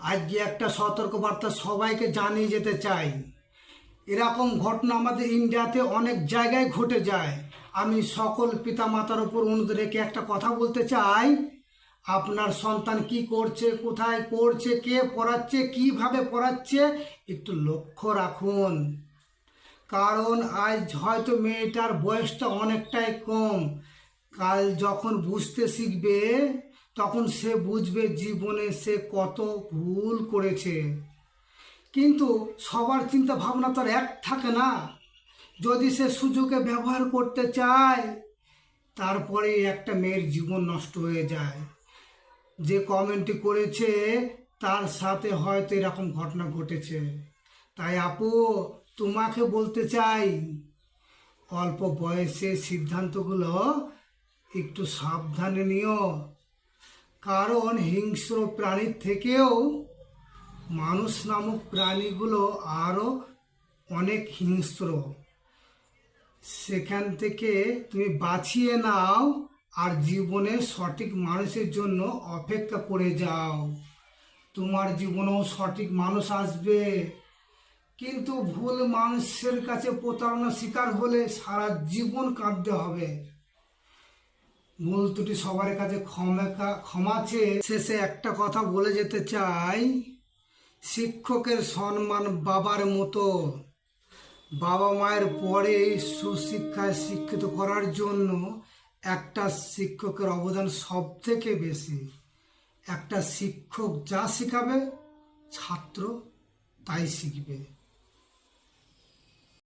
আজকে একটা সতর্কবার্তা সবাইকে জানিয়ে যেতে চাই। এরকম ঘটনা আমাদের ইন্ডিয়াতে অনেক জায়গায় ঘটে যায়। আমি সকল পিতামাতার উপর অনুরোধ রেখে একটা কথা বলতে চাই। আপনার সন্তান কি করছে, কোথায় করছে কে পড়াচ্ছে, কীভাবে পড়াচ্ছে, একটু লক্ষ্য রাখুন। কারণ আজ হয়তো মেয়েটার বয়সটা অনেকটাই কম। কাল যখন বুঝতে শিখবে তখন সে বুঝবে জীবনে সে কত ভুল করেছে। কিন্তু সবার চিন্তা ভাবনা তো আর এক থাকে না। যদি সে সুযোগে ব্যবহার করতে চায় তারপরে একটা মেয়ের জীবন নষ্ট হয়ে যায়। যে কমেন্টটি করেছে, তার সাথে হয়তো এরকম ঘটনা ঘটেছে। তাই আপু, তোমাকে বলতে চাই, অল্প বয়সে সিদ্ধান্তগুলো একটু সাবধানে নিও। কারণ হিংস্র প্রাণীর থেকেও মানুষ নামক প্রাণীগুলো আরও অনেক হিংস্র। সেখান থেকে তুমি বাঁচিয়ে নাও আর জীবনে সঠিক মানুষের জন্য অপেক্ষা করে যাও। তোমার জীবনেও সঠিক মানুষ আসবে। কিন্তু ভুল মানুষের কাছে প্রতারণা শিকার হলে সারা জীবন কাঁদতে হবে। ভুল ত্রুটি সবার কাছে ক্ষমা ক্ষমা চেয়ে শেষে একটা কথা বলে যেতে চাই। শিক্ষকের সম্মান বাবার মতো। বাবা মায়ের পরে সুশিক্ষায় শিক্ষিত করার জন্য একটা শিক্ষকের অবদান সব থেকে বেশি। একটা শিক্ষক যা শেখাবে, ছাত্র তাই শিখবে।